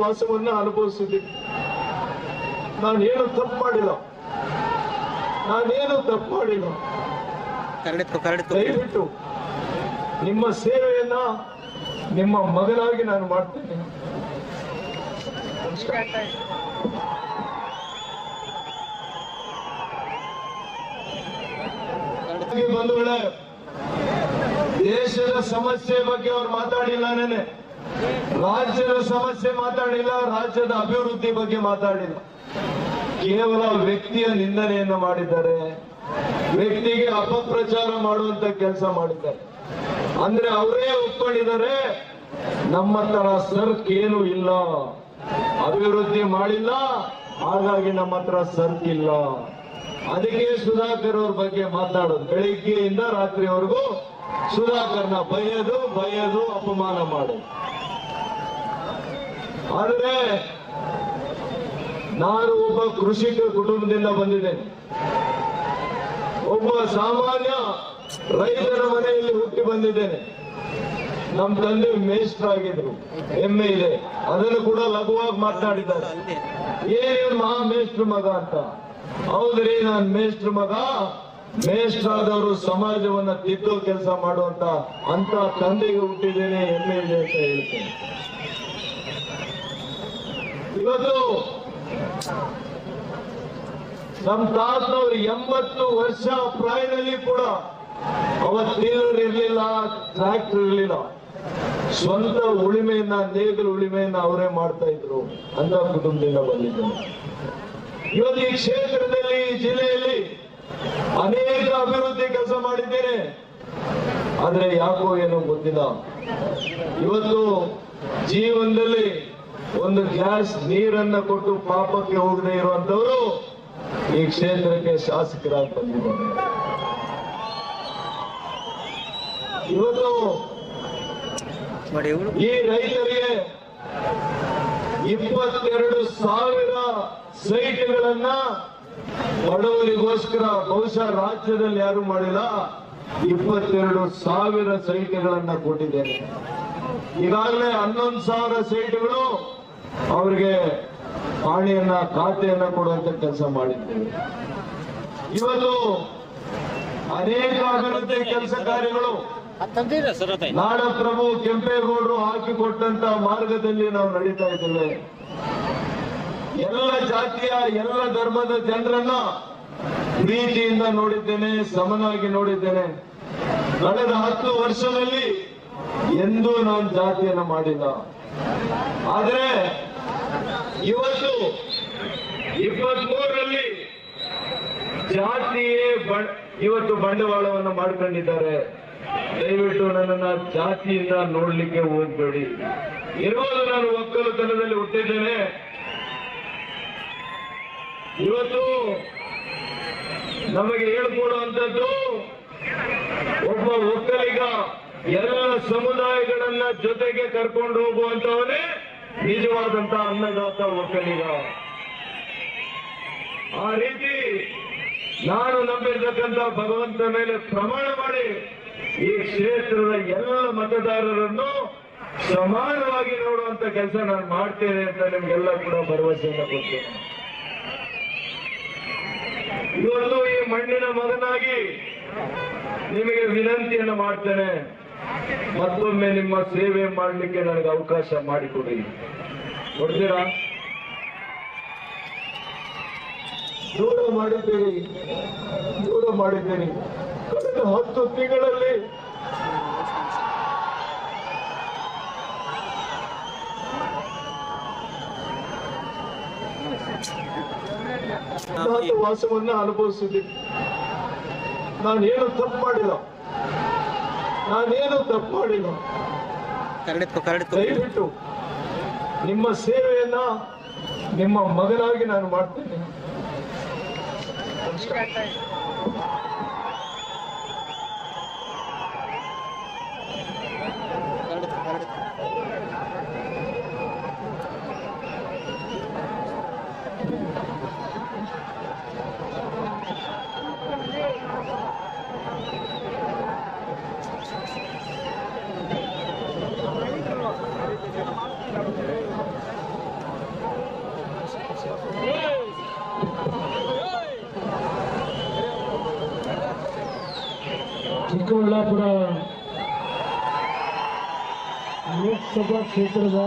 ವಾಸವನ್ನ ಅನುಭವಿಸಿದ್ದೆ. ನಾನೇನು ತಪ್ಪು ಮಾಡಿಲ್ಲ. ನಾನೇನು ತಪ್ಪು ಮಾಡಿಲ್ಲ. ದಯವಿಟ್ಟು ನಿಮ್ಮ ಸೇವೆಯನ್ನ ನಿಮ್ಮ ಮಗನಾಗಿ ನಾನು ಮಾಡ್ತೇನೆ. ಬಂಧುಗಳೇ ದೇಶದ ಸಮಸ್ಯೆ ಬಗ್ಗೆ ಅವ್ರು ಮಾತಾಡಿಲ್ಲ ನೆನೆ ರಾಜ್ಯದ ಸಮಸ್ಯೆ ಮಾತಾಡಿಲ್ಲ, ರಾಜ್ಯದ ಅಭಿವೃದ್ಧಿ ಬಗ್ಗೆ ಮಾತಾಡಿಲ್ಲ. ಕೇವಲ ವ್ಯಕ್ತಿಯ ನಿಂದನೆಯನ್ನು ಮಾಡಿದ್ದಾರೆ. ವ್ಯಕ್ತಿಗೆ ಅಪಪ್ರಚಾರ ಮಾಡುವಂತ ಕೆಲಸ ಮಾಡಿದ್ದಾರೆ. ಅಂದ್ರೆ ಅವರೇ ಒಪ್ಕೊಂಡಿದ್ದಾರೆ, ನಮ್ಮ ತರ ಸರ್ಕ್ ಏನು ಇಲ್ಲ. ಅಭಿವೃದ್ಧಿ ಮಾಡಿಲ್ಲ, ಹಾಗಾಗಿ ನಮ್ಮ ಹತ್ರ ಸರ್ಕ್ ಇಲ್ಲ. ಅದಕ್ಕೆ ಸುಧಾಕರ್ ಅವ್ರ ಬಗ್ಗೆ ಮಾತಾಡೋದು. ಬೆಳಿಗ್ಗೆಯಿಂದ ರಾತ್ರಿವರೆಗೂ ಸುಧಾಕರ್ನ ಬಯ್ಯದು ಬಯ್ಯದು, ಅಪಮಾನ ಮಾಡೋದು. ಆದ್ರೆ ನಾನು ಒಬ್ಬ ಕೃಷಿಕ ಕುಟುಂಬದಿಂದ ಬಂದಿದ್ದೇನೆ. ಒಬ್ಬ ಸಾಮಾನ್ಯ ರೈತರ ಮನೆಯಲ್ಲಿ ಹುಟ್ಟಿ ಬಂದಿದ್ದೇನೆ. ನಮ್ಮ ತಂದೆ ಮೇಷ್ಟ್ರಾಗಿದ್ರು ಹೆಮ್ಮೆ ಇದೆ ಅದನ್ನು ಕೂಡ ಲಘುವಾಗಿ ಮಾತನಾಡಿದ್ದಾರೆ. ಏನು ಮಹಾ ಮೇಷ್ಟ್ರ ಮಗ ಅಂತ? ಹೌದ್ರಿ, ನಾನ್ ಮೇಷ್ಟ್ರ ಮಗ. ಮೇಷ್ಟ್ರಾದವರು ಸಮಾಜವನ್ನ ತಿದ್ದೋ ಕೆಲಸ ಮಾಡುವಂತ ಅಂತ ತಂದೆಗೆ ಹುಟ್ಟಿದ್ದೇನೆ ಹೆಮ್ಮೆ ಇದೆ ಅಂತ ಹೇಳ್ತೇನೆ. ಇವತ್ತು ನಮ್ಮ ತಾತನವ್ರು ಎಂಬತ್ತು ವರ್ಷ ಪ್ರಾಯದಲ್ಲಿ ಕೂಡ ಅವತ್ತೇನೂರು ಇರ್ಲಿಲ್ಲ ಟ್ರಾಕ್ಟರ್ ಇರ್ಲಿಲ್ಲ. ಸ್ವಂತ ಉಳಿಮೆಯನ್ನ, ನೇಗಿಲು ಉಳಿಮೆಯನ್ನ ಅವರೇ ಮಾಡ್ತಾ ಇದ್ರು ಅಂತ ಕುಟುಂಬದಿಂದ ಬಂದಿದ್ದರು ಇವತ್ತು ಈ ಕ್ಷೇತ್ರದಲ್ಲಿ ಜಿಲ್ಲೆಯಲ್ಲಿ ಅನೇಕ ಅಭಿವೃದ್ಧಿ ಕೆಲಸ ಮಾಡಿದ್ದೇನೆ. ಆದ್ರೆ ಯಾಕೋ ಏನೋ ಗೊತ್ತಿಲ್ಲ. ಇವತ್ತು ಜೀವನದಲ್ಲಿ ಒಂದು ಗ್ಲಾಸ್ ನೀರನ್ನ ಕೊಟ್ಟು ಪಾಪಕ್ಕೆ ಹೋಗದೆ ಇರುವಂತವರು ಈ ಕ್ಷೇತ್ರಕ್ಕೆ ಶಾಸಕರಾಗಿ ಬಂದಿದ್ದಾರೆ. ಇವತ್ತು ಈ ರೈತರಿಗೆ ಇಪ್ಪತ್ತೆರಡು ಸಾವಿರ ಸೈಟ್ಗಳನ್ನ ಬಡವರಿಗೋಸ್ಕರ, ಬಹುಶಃ ರಾಜ್ಯದಲ್ಲಿ ಯಾರು ಮಾಡಿಲ್ಲ, ಇಪ್ಪತ್ತೆರಡು ಸಾವಿರ ಸೈಟ್ಗಳನ್ನ ಕೊಟ್ಟಿದ್ದೇನೆ. ಈಗಾಗಲೇ ಹನ್ನೊಂದು ಸಾವಿರ ಸೈಟ್ಗಳು ಅವರಿಗೆ ಪಾಣಿಯನ್ನ ಖಾತೆಯನ್ನ ಕೊಡುವಂತ ಕೆಲಸ ಮಾಡಿದ್ದೇವೆ. ಇವತ್ತು ಅನೇಕ ಅಭಿವೃದ್ಧಿ ಕೆಲಸ ಕಾರ್ಯಗಳು ನಾಡಪ್ರಭು ಕೆಂಪೇಗೌಡರು ಹಾಕಿಕೊಟ್ಟಂತ ಮಾರ್ಗದಲ್ಲಿ ನಾವು ನಡೀತಾ ಇದ್ದೇವೆ. ಎಲ್ಲ ಜಾತಿಯ, ಎಲ್ಲ ಧರ್ಮದ ಜನರನ್ನ ಪ್ರೀತಿಯಿಂದ ನೋಡಿದ್ದೇನೆ, ಸಮನಾಗಿ ನೋಡಿದ್ದೇನೆ. ಕಳೆದ ಹತ್ತು ವರ್ಷದಲ್ಲಿ ಎಂದೂ ನಾನು ಜಾತಿಯನ್ನ ಮಾಡಿಲ್ಲ. ಆದ್ರೆ ಇವತ್ತು ಇಪ್ಪತ್ತ್ ಮೂರರಲ್ಲಿ ಜಾತಿಯೇ ಇವತ್ತು ಬಂಡವಾಳವನ್ನು ಮಾಡ್ಕೊಂಡಿದ್ದಾರೆ. ದಯವಿಟ್ಟು ನನ್ನನ್ನ ಜಾತಿಯಿಂದ ನೋಡ್ಲಿಕ್ಕೆ ಹೋಗ್ಬೇಡಿ. ಇರ್ಬೋದು ನಾನು ಒಕ್ಕಲುತನದಲ್ಲಿ ಹುಟ್ಟಿದ್ದೇನೆ. ಇವತ್ತು ನಮಗೆ ಹೇಳ್ಕೊಡುವಂಥದ್ದು ಒಬ್ಬ ಒಕ್ಕಲಿಗ ಎಲ್ಲ ಸಮುದಾಯಗಳನ್ನ ಜೊತೆಗೆ ಕರ್ಕೊಂಡು ಹೋಗುವಂತವನೇ ನಿಜವಾದಂತ ಅನ್ನದಾತ ಒಕ್ಕಲಿಗ ಆ ರೀತಿ ನಾನು ನಂಬಿರ್ತಕ್ಕಂಥ ಭಗವಂತ ಮೇಲೆ ಪ್ರಮಾಣ ಮಾಡಿ ಈ ಕ್ಷೇತ್ರದ ಎಲ್ಲ ಮತದಾರರನ್ನು ಸಮಾನವಾಗಿ ನೋಡುವಂತ ಕೆಲಸ ನಾನು ಮಾಡ್ತೇನೆ ಅಂತ ನಿಮ್ಗೆಲ್ಲ ಕೂಡ ಭರವಸೆಯನ್ನು ಕೊಡ್ತೇನೆ. ಇವತ್ತು ಈ ಮಣ್ಣಿನ ಮಗನಾಗಿ ನಿಮಗೆ ವಿನಂತಿಯನ್ನು ಮಾಡ್ತೇನೆ. ಮತ್ತೊಮ್ಮೆ ನಿಮ್ಮ ಸೇವೆ ಮಾಡಲಿಕ್ಕೆ ನನಗೆ ಅವಕಾಶ ಮಾಡಿಕೊಡಿ. ಕೊಡ್ತೀರಾ ದೂರ ಮಾಡಿದ್ದೀರಿ. ದೂರ ಮಾಡಿದ್ದೀರಿ. ಕಳೆದ ಹತ್ತು ತಿಂಗಳಲ್ಲಿ ನಾನು ವಾಸವನ್ನ ಅನುಭವಿಸಿದ್ದೀನಿ. ನಾನೇನು ತಪ್ಪು ಮಾಡಿಲ್ಲ. ನಾನೇನು ತಪ್ಪು ಮಾಡಿಲ್ಲ. ದಯವಿಟ್ಟು ನಿಮ್ಮ ಸೇವೆಯನ್ನ ನಿಮ್ಮ ಮಗನಾಗಿ ನಾನು ಮಾಡ್ತೇನೆ. ಚಿಕ್ಕಬಳ್ಳಾಪುರ ಲೋಕಸಭಾ ಕ್ಷೇತ್ರದ